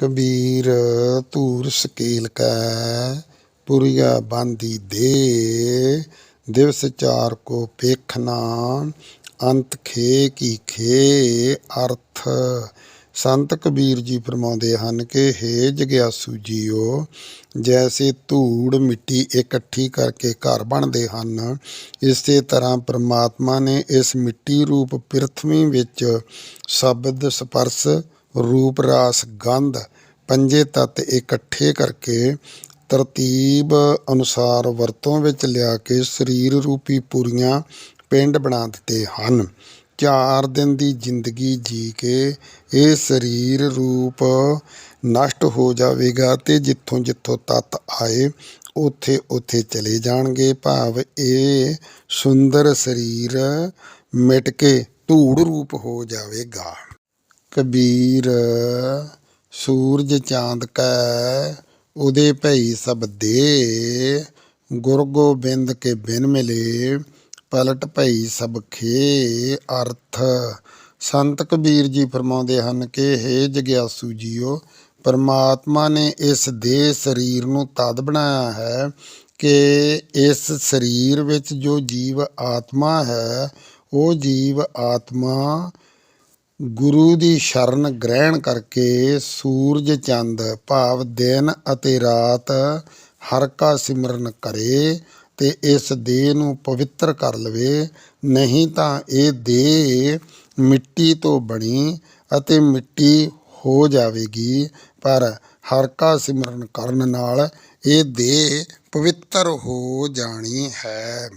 Kabir ਧੂਰ scale ਕੈ, ਪੁਰੀਆ ਬਾਂਦੀ ਦੇ, ਦਿਵਸ ਚਾਰ ਕੋ ਪੇਖਨਾ ਅੰਤ ਖੇ ਕੀ ਖੇ ਅਰਥ। ਸੰਤ ਕਬੀਰ ਜੀ ਫਰਮਾਉਂਦੇ ਹਨ ਕਿ, ਹੇ ਜਗਿਆਸੂ ਜੀਓ, ਜੈਸੇ ਧੂੜ ਮਿੱਟੀ ਇਕੱਠੀ ਕਰਕੇ ਘਰ ਬਣਦੇ ਹਨ, ਇਸੇ ਤਰ੍ਹਾਂ ਪ੍ਰਮਾਤਮਾ ਨੇ ਇਸ ਮਿੱਟੀ ਰੂਪ ਪ੍ਰਿਥਵੀ ਵਿੱਚ ਸ਼ਬਦ ਸਪਰਸ, ਰੂਪ ਰਾਸ ਗੰਧ, ਪੰਜੇ ਤੱਤ ਇਕੱਠੇ ਕਰਕੇ ਤਰਤੀਬ ਅਨੁਸਾਰ ਵਰਤੋਂ ਵਿੱਚ ਲਿਆ ਕੇ ਸਰੀਰ ਰੂਪੀ ਪੁਰੀਆਂ ਪਿੰਡ ਬਣਾ ਦਿੱਤੇ ਹਨ। ਚਾਰ ਦਿਨ ਦੀ ਜ਼ਿੰਦਗੀ ਜੀ ਕੇ ਇਹ ਸਰੀਰ ਰੂਪ ਨਸ਼ਟ ਹੋ ਜਾਵੇਗਾ ਤੇ ਜਿੱਥੋਂ ਜਿੱਥੋਂ ਤੱਤ ਆਏ, ਉਥੇ ਉਥੇ ਚਲੇ ਜਾਣਗੇ। ਭਾਵ ਇਹ ਸੁੰਦਰ ਸਰੀਰ ਮਿਟ ਕੇ ਧੂੜ ਰੂਪ ਹੋ ਜਾਵੇਗਾ। ਕਬੀਰ, ਸੂਰਜ ਚਾਂਦ ਕੈ ਉਦੇ ਭਈ ਸਭ ਦੇ ਗੁਰ ਗੋਬਿੰਦ ਕੇ ਬਿਨ ਮਿਲੇ। ਪਲਟ ਭਈ ਸਬਖੇ ਅਰਥ। ਸੰਤ ਕਬੀਰ ਜੀ ਫਰਮਾਉਂਦੇ ਹਨ ਕਿ, ਹੇ ਜਗਿਆਸੂ ਜੀਓ, ਪਰਮਾਤਮਾ ਨੇ ਇਸ ਦੇਹ ਸਰੀਰ ਨੂੰ ਤਦ ਬਣਾਇਆ ਹੈ ਕਿ ਇਸ ਸਰੀਰ ਵਿੱਚ ਜੋ ਜੀਵ ਆਤਮਾ ਹੈ, ਉਹ ਜੀਵ ਆਤਮਾ ਗੁਰੂ ਦੀ ਸ਼ਰਨ ਗ੍ਰਹਿਣ ਕਰਕੇ ਸੂਰਜ ਚੰਦ, ਭਾਵ ਦਿਨ ਅਤੇ ਰਾਤ ਹਰ ਕਾ ਸਿਮਰਨ ਕਰੇ ਤੇ ਇਸ ਦੇਹ ਨੂੰ ਪਵਿੱਤਰ ਕਰ ਲਵੇ, ਨਹੀਂ ਤਾਂ ਇਹ ਦੇਹ ਮਿੱਟੀ ਤੋਂ ਬਣੀ ਅਤੇ ਮਿੱਟੀ ਹੋ ਜਾਵੇਗੀ। ਪਰ ਹਰ ਕਾ ਸਿਮਰਨ ਕਰਨ ਨਾਲ ਇਹ ਦੇਹ ਪਵਿੱਤਰ ਹੋ ਜਾਣੀ ਹੈ।